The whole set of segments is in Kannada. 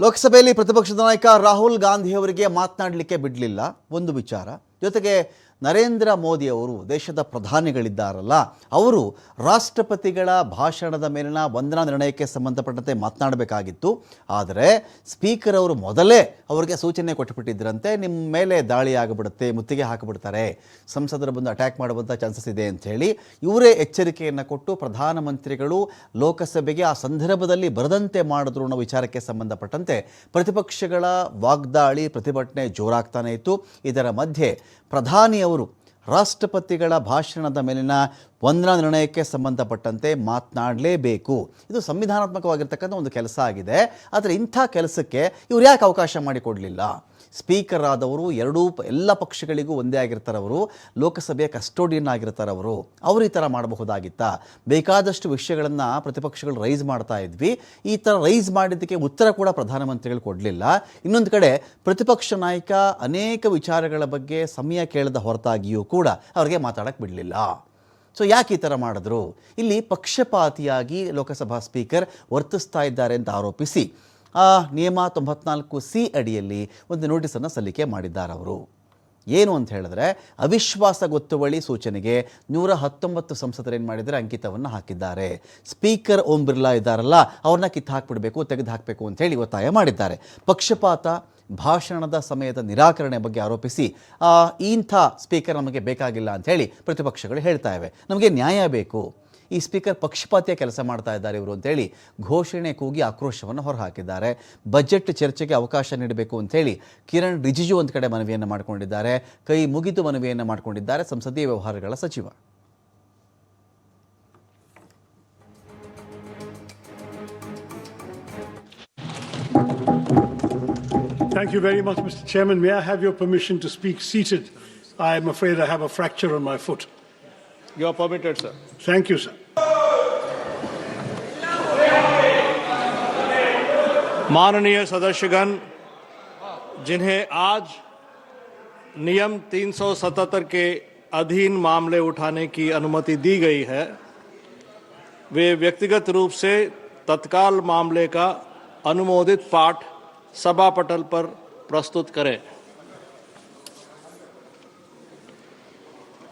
ಲೋಕಸಭೆಯಲ್ಲಿ ಪ್ರತಿಪಕ್ಷದ ನಾಯಕ ರಾಹುಲ್ ಗಾಂಧಿಯವರಿಗೆ ಮಾತನಾಡಲಿಕ್ಕೆ ಬಿಡಲಿಲ್ಲ. ಒಂದು ವಿಚಾರ. ಜೊತೆಗೆ ನರೇಂದ್ರ ಮೋದಿ ಅವರು ದೇಶದ ಪ್ರಧಾನಿಗಳಿದ್ದಾರಲ್ಲ, ಅವರು ರಾಷ್ಟ್ರಪತಿಗಳ ಭಾಷಣದ ಮೇಲಿನ ವಂದನಾ ನಿರ್ಣಯಕ್ಕೆ ಸಂಬಂಧಪಟ್ಟಂತೆ ಮಾತನಾಡಬೇಕಾಗಿತ್ತು. ಆದರೆ ಸ್ಪೀಕರ್ ಅವರು ಮೊದಲೇ ಅವರಿಗೆ ಸೂಚನೆ ಕೊಟ್ಟುಬಿಟ್ಟಿದ್ದರಂತೆ ನಿಮ್ಮ ಮೇಲೆ ದಾಳಿ ಆಗಿಬಿಡುತ್ತೆ, ಮುತ್ತಿಗೆ ಹಾಕಿಬಿಡ್ತಾರೆ, ಸಂಸದರು ಬಂದು ಅಟ್ಯಾಕ್ ಮಾಡುವಂಥ ಚಾನ್ಸಸ್ ಇದೆ ಅಂತ ಹೇಳಿ ಇವರೇ ಎಚ್ಚರಿಕೆಯನ್ನು ಕೊಟ್ಟು ಪ್ರಧಾನಮಂತ್ರಿಗಳು ಲೋಕಸಭೆಗೆ ಆ ಸಂದರ್ಭದಲ್ಲಿ ಬರದಂತೆ ಮಾಡಿದ್ರು ಅನ್ನೋ ವಿಚಾರಕ್ಕೆ ಸಂಬಂಧಪಟ್ಟಂತೆ ಪ್ರತಿಪಕ್ಷಗಳ ವಾಗ್ದಾಳಿ, ಪ್ರತಿಭಟನೆ ಜೋರಾಗ್ತಾನೆ ಇತ್ತು. ಇದರ ಮಧ್ಯೆ ಪ್ರಧಾನಿಯವರು ರಾಷ್ಟ್ರಪತಿಗಳ ಭಾಷಣದ ಮೇಲಿನ ವಂದನಾ ನಿರ್ಣಯಕ್ಕೆ ಸಂಬಂಧಪಟ್ಟಂತೆ ಮಾತನಾಡಲೇಬೇಕು. ಇದು ಸಂವಿಧಾನಾತ್ಮಕವಾಗಿರ್ತಕ್ಕಂಥ ಒಂದು ಕೆಲಸ ಆಗಿದೆ. ಆದರೆ ಇಂಥ ಕೆಲಸಕ್ಕೆ ಇವ್ರು ಯಾಕೆ ಅವಕಾಶ ಮಾಡಿಕೊಡಲಿಲ್ಲ ಸ್ಪೀಕರ್ ಆದವರು, ಎರಡೂ ಎಲ್ಲ ಪಕ್ಷಗಳಿಗೂ ಒಂದೇ ಆಗಿರ್ತಾರವರು, ಲೋಕಸಭೆಯ ಕಸ್ಟೋಡಿಯನ್ ಆಗಿರ್ತಾರವರು, ಅವರು ಈ ಥರ ಮಾಡಬಹುದಾಗಿತ್ತ? ಬೇಕಾದಷ್ಟು ವಿಷಯಗಳನ್ನು ಪ್ರತಿಪಕ್ಷಗಳು ರೈಸ್ ಮಾಡ್ತಾ ಇದ್ವಿ. ಈ ಥರ ರೈಸ್ ಮಾಡಿದ್ದಕ್ಕೆ ಉತ್ತರ ಕೂಡ ಪ್ರಧಾನಮಂತ್ರಿಗಳು ಕೊಡಲಿಲ್ಲ. ಇನ್ನೊಂದು ಕಡೆ ಪ್ರತಿಪಕ್ಷ ನಾಯಕ ಅನೇಕ ವಿಚಾರಗಳ ಬಗ್ಗೆ ಸಮಯ ಕೇಳದ ಹೊರತಾಗಿಯೂ ಕೂಡ ಅವರಿಗೆ ಮಾತಾಡಕ್ಕೆ ಬಿಡಲಿಲ್ಲ. ಸೊ ಯಾಕೆ ಈ ಥರ ಮಾಡಿದ್ರು? ಇಲ್ಲಿ ಪಕ್ಷಪಾತಿಯಾಗಿ ಲೋಕಸಭಾ ಸ್ಪೀಕರ್ ವರ್ತಿಸ್ತಾ ಇದ್ದಾರೆ ಅಂತ ಆರೋಪಿಸಿ, ಆ ನಿಯಮ ತೊಂಬತ್ನಾಲ್ಕು ಸಿ ಅಡಿಯಲ್ಲಿ ಒಂದು ನೋಟಿಸನ್ನು ಸಲ್ಲಿಕೆ ಮಾಡಿದ್ದಾರೆ ಅವರು ಏನು ಅಂತ ಹೇಳಿದ್ರೆ, ಅವಿಶ್ವಾಸ ಗೊತ್ತುವಳಿ ಸೂಚನೆಗೆ ನೂರ ಹತ್ತೊಂಬತ್ತು ಸಂಸದರು ಏನು ಮಾಡಿದರೆ ಅಂಕಿತವನ್ನು ಹಾಕಿದ್ದಾರೆ. ಸ್ಪೀಕರ್ ಓಂ ಬಿರ್ಲಾ ಇದ್ದಾರಲ್ಲ, ಅವ್ರನ್ನ ಕಿತ್ತು ಹಾಕ್ಬಿಡಬೇಕು ತೆಗೆದು ಹಾಕಬೇಕು ಅಂತ ಹೇಳಿ ಒತ್ತಾಯ ಮಾಡಿದ್ದಾರೆ. ಪಕ್ಷಪಾತ ಭಾಷಣದ ಸಮಯದ ನಿರಾಕರಣೆ ಬಗ್ಗೆ ಆರೋಪಿಸಿ ಇಂಥ ಸ್ಪೀಕರ್ ನಮಗೆ ಬೇಕಾಗಿಲ್ಲ ಅಂತ ಹೇಳಿ ಪ್ರತಿಪಕ್ಷಗಳು ಹೇಳ್ತಾ ಇವೆ. ನಮಗೆ ನ್ಯಾಯ ಬೇಕು. ಈ ಸ್ಪೀಕರ್ ಪಕ್ಷಪಾತಿಯ ಕೆಲಸ ಮಾಡ್ತಾ ಇದ್ದಾರೆ ಇವರು ಅಂತೇಳಿ ಘೋಷಣೆ ಕೂಗಿ ಆಕ್ರೋಶವನ್ನು ಹೊರಹಾಕಿದ್ದಾರೆ. ಬಜೆಟ್ ಚರ್ಚೆಗೆ ಅವಕಾಶ ನೀಡಬೇಕು ಅಂತೇಳಿ ಕಿರಣ್ ರಿಜಿಜು ಒಂದು ಕಡೆ ಮನವಿಯನ್ನು ಮಾಡಿಕೊಂಡಿದ್ದಾರೆ. ಕೈ ಮುಗಿದು ಮನವಿಯನ್ನು ಮಾಡಿಕೊಂಡಿದ್ದಾರೆ ಸಂಸದೀಯ ವ್ಯವಹಾರಗಳ ಸಚಿವ. Thank you very much, Mr. Chairman. May I have your permission to speak seated? I am afraid I have a fracture on my foot. You are permitted, sir. Thank you, sir. माननीय सदस्यगण जिन्हें आज नियम 377 के अधीन मामले उठाने की अनुमति दी गई है वे व्यक्तिगत रूप से तत्काल मामले का अनुमोदित पाठ सभा पटल पर प्रस्तुत करें।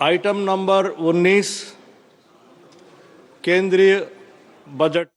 आइटम नंबर 19 केंद्रीय बजट